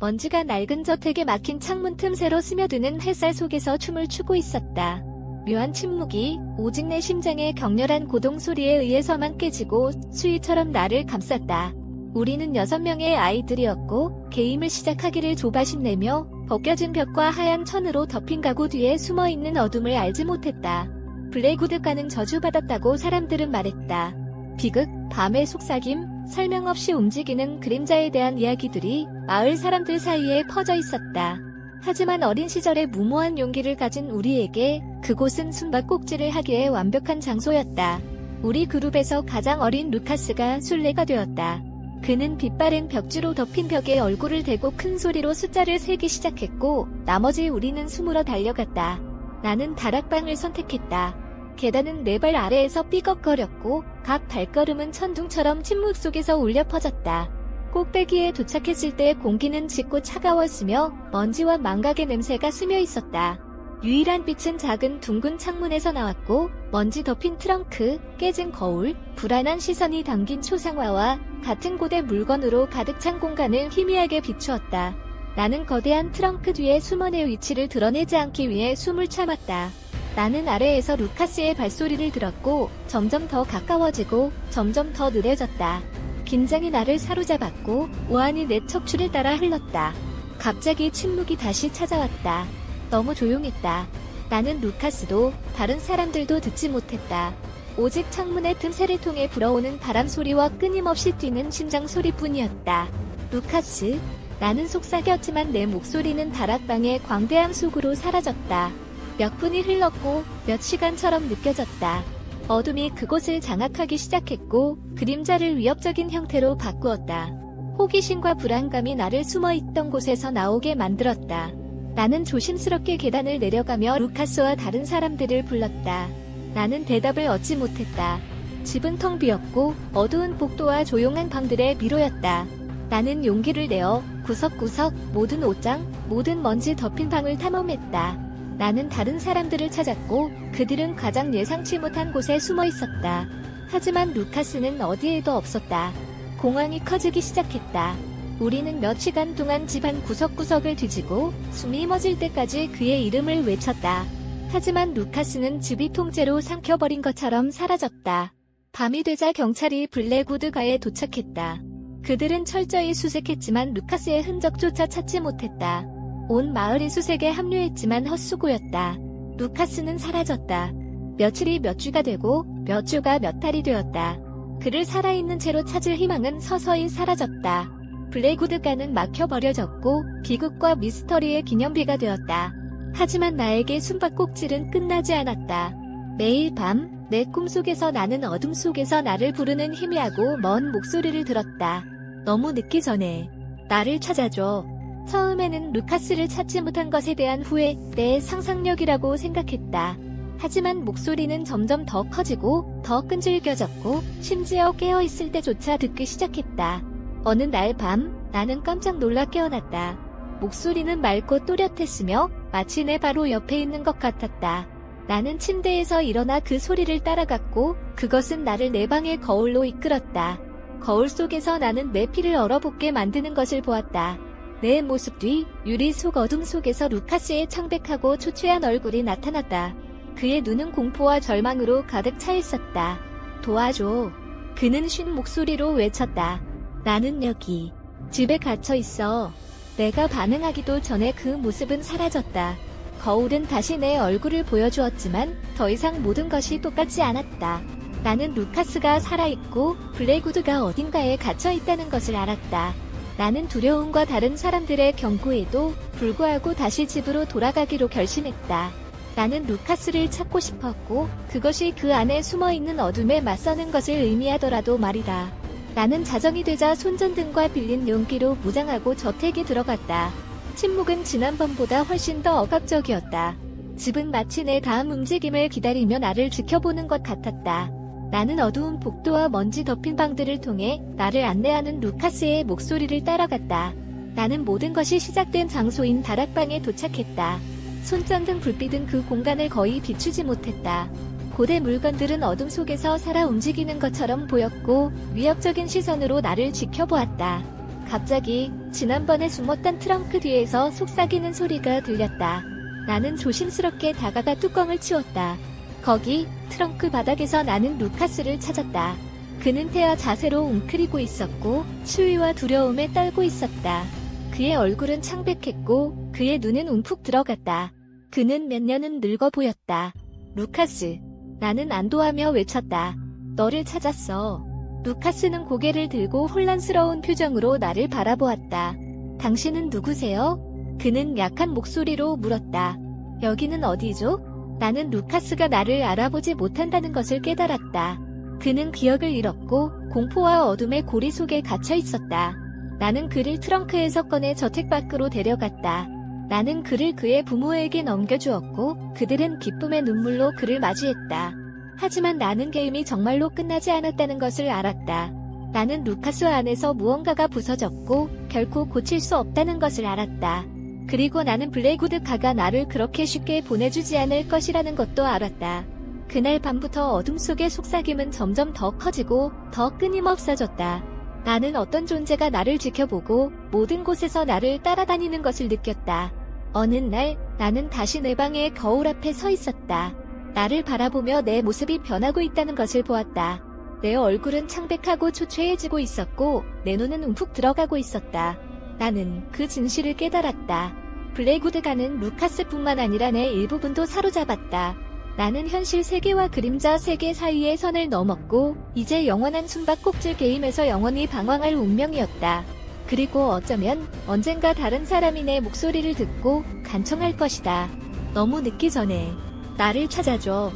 먼지가 낡은 저택에 막힌 창문 틈새로 스며드는 햇살 속에서 춤을 추고 있었다. 묘한 침묵이 오직 내 심장의 격렬한 고동 소리에 의해서만 깨지고 수위처럼 나를 감쌌다. 우리는 여섯 명의 아이들이었고 게임을 시작하기를 조바심 내며 벗겨진 벽과 하얀 천으로 덮인 가구 뒤에 숨어 있는 어둠을 알지 못했다. 블랙우드가는 저주받았다고 사람들은 말했다. 비극, 밤의 속삭임, 설명 없이 움직이는 그림자에 대한 이야기들이 마을 사람들 사이에 퍼져 있었다. 하지만 어린 시절의 무모한 용기를 가진 우리에게 그곳은 숨바꼭질을 하기에 완벽한 장소였다. 우리 그룹에서 가장 어린 루카스가 순례가 되었다. 그는 빛바랜 벽지로 덮인 벽에 얼굴을 대고 큰 소리로 숫자를 세기 시작했고 나머지 우리는 숨으러 달려갔다. 나는 다락방을 선택했다. 계단은 네 발 아래에서 삐걱거렸고 각 발걸음은 천둥처럼 침묵 속에서 울려 퍼졌다. 꼭대기에 도착했을 때 공기는 짙고 차가웠으며 먼지와 망각의 냄새가 스며 있었다. 유일한 빛은 작은 둥근 창문에서 나왔고 먼지 덮인 트렁크, 깨진 거울, 불안한 시선이 담긴 초상화와 같은 곳의 물건으로 가득 찬 공간을 희미하게 비추었다. 나는 거대한 트렁크 뒤에 수먼의 위치를 드러내지 않기 위해 숨을 참았다. 나는 아래에서 루카스의 발소리를 들었고 점점 더 가까워지고 점점 더 느려졌다. 긴장이 나를 사로잡았고 우환이 내 척추를 따라 흘렀다. 갑자기 침묵이 다시 찾아왔다. 너무 조용했다. 나는 루카스도 다른 사람들도 듣지 못했다. 오직 창문의 틈새를 통해 불어오는 바람 소리와 끊임없이 뛰는 심장 소리뿐이었다. 루카스, 나는 속삭였지만 내 목소리는 다락방의 광대함 속으로 사라졌다. 몇 분이 흘렀고 몇 시간처럼 느껴졌다. 어둠이 그곳을 장악하기 시작했고 그림자를 위협적인 형태로 바꾸었다. 호기심과 불안감이 나를 숨어 있던 곳에서 나오게 만들었다. 나는 조심스럽게 계단을 내려가며 루카스와 다른 사람들을 불렀다. 나는 대답을 얻지 못했다. 집은 텅 비었고 어두운 복도와 조용한 방들의 미로였다. 나는 용기를 내어 구석구석 모든 옷장, 모든 먼지 덮인 방을 탐험했다. 나는 다른 사람들을 찾았고 그들은 가장 예상치 못한 곳에 숨어 있었다. 하지만 루카스는 어디에도 없었다. 공황이 커지기 시작했다. 우리는 몇 시간 동안 집안 구석구석을 뒤지고 숨이 멎을 때까지 그의 이름을 외쳤다. 하지만 루카스는 집이 통째로 삼켜버린 것처럼 사라졌다. 밤이 되자 경찰이 블랙우드가에 도착했다. 그들은 철저히 수색했지만 루카스의 흔적조차 찾지 못했다. 온 마을이 수색에 합류했지만 헛수고였다. 루카스는 사라졌다. 며칠이 몇 주가 되고 몇 주가 몇 달이 되었다. 그를 살아있는 채로 찾을 희망은 서서히 사라졌다. 블랙우드가는 막혀버려졌고 비극과 미스터리의 기념비가 되었다. 하지만 나에게 숨바꼭질은 끝나지 않았다. 매일 밤 내 꿈속에서 나는 어둠 속에서 나를 부르는 희미하고 먼 목소리를 들었다. 너무 늦기 전에 나를 찾아줘. 처음에는 루카스를 찾지 못한 것에 대한 후회, 내 상상력이라고 생각했다. 하지만 목소리는 점점 더 커지고 더 끈질겨졌고 심지어 깨어있을 때조차 듣기 시작했다. 어느 날 밤 나는 깜짝 놀라 깨어났다. 목소리는 맑고 또렷했으며 마치 내 바로 옆에 있는 것 같았다. 나는 침대에서 일어나 그 소리를 따라갔고 그것은 나를 내 방의 거울로 이끌었다. 거울 속에서 나는 내 피를 얼어붙게 만드는 것을 보았다. 내 모습 뒤 유리 속 어둠 속에서 루카스의 창백하고 초췌한 얼굴이 나타났다. 그의 눈은 공포와 절망으로 가득 차 있었다. 도와줘. 그는 쉰 목소리로 외쳤다. 나는 여기. 집에 갇혀 있어. 내가 반응하기도 전에 그 모습은 사라졌다. 거울은 다시 내 얼굴을 보여주었지만 더 이상 모든 것이 똑같지 않았다. 나는 루카스가 살아있고 블랙우드가 어딘가에 갇혀 있다는 것을 알았다. 나는 두려움과 다른 사람들의 경고에도 불구하고 다시 집으로 돌아가기로 결심했다. 나는 루카스를 찾고 싶었고 그것이 그 안에 숨어 있는 어둠에 맞서는 것을 의미하더라도 말이다. 나는 자정이 되자 손전등과 빌린 용기로 무장하고 저택에 들어갔다. 침묵은 지난번보다 훨씬 더 억압적이었다. 집은 마치 내 다음 움직임을 기다리며 나를 지켜보는 것 같았다. 나는 어두운 복도와 먼지 덮인 방들을 통해 나를 안내하는 루카스의 목소리를 따라갔다. 나는 모든 것이 시작된 장소인 다락방에 도착했다. 손전등 불빛은 그 공간을 거의 비추지 못했다. 고대 물건들은 어둠 속에서 살아 움직이는 것처럼 보였고 위협적인 시선으로 나를 지켜보았다. 갑자기 지난번에 숨었던 트렁크 뒤에서 속삭이는 소리가 들렸다. 나는 조심스럽게 다가가 뚜껑을 치웠다. 거기 트렁크 바닥에서 나는 루카스를 찾았다. 그는 태아 자세로 웅크리고 있었고 추위와 두려움에 떨고 있었다. 그의 얼굴은 창백했고 그의 눈은 움푹 들어갔다. 그는 몇 년은 늙어 보였다. 루카스. 나는 안도하며 외쳤다. 너를 찾았어. 루카스는 고개를 들고 혼란스러운 표정으로 나를 바라보았다. 당신은 누구세요? 그는 약한 목소리로 물었다. 여기는 어디죠? 나는 루카스가 나를 알아보지 못한다는 것을 깨달았다. 그는 기억을 잃었고 공포와 어둠의 고리 속에 갇혀 있었다. 나는 그를 트렁크에서 꺼내 저택 밖으로 데려갔다. 나는 그를 그의 부모에게 넘겨주었고 그들은 기쁨의 눈물로 그를 맞이했다. 하지만 나는 게임이 정말로 끝나지 않았다는 것을 알았다. 나는 루카스 안에서 무언가가 부서졌고 결코 고칠 수 없다는 것을 알았다. 그리고 나는 블레이구드 가가 나를 그렇게 쉽게 보내주지 않을 것이라는 것도 알았다. 그날 밤부터 어둠 속의 속삭임은 점점 더 커지고 더 끊임없어졌다. 나는 어떤 존재가 나를 지켜보고 모든 곳에서 나를 따라다니는 것을 느꼈다. 어느 날 나는 다시 내 방의 거울 앞에 서 있었다. 나를 바라보며 내 모습이 변하고 있다는 것을 보았다. 내 얼굴은 창백하고 초췌해지고 있었고 내 눈은 움푹 들어가고 있었다. 나는 그 진실을 깨달았다. 블레이구드가는 루카스뿐만 아니라 내 일부분도 사로잡았다. 나는 현실 세계와 그림자 세계 사이의 선을 넘었고 이제 영원한 숨바꼭질 게임에서 영원히 방황할 운명이었다. 그리고 어쩌면 언젠가 다른 사람이 내 목소리를 듣고 간청할 것이다. 너무 늦기 전에 나를 찾아줘.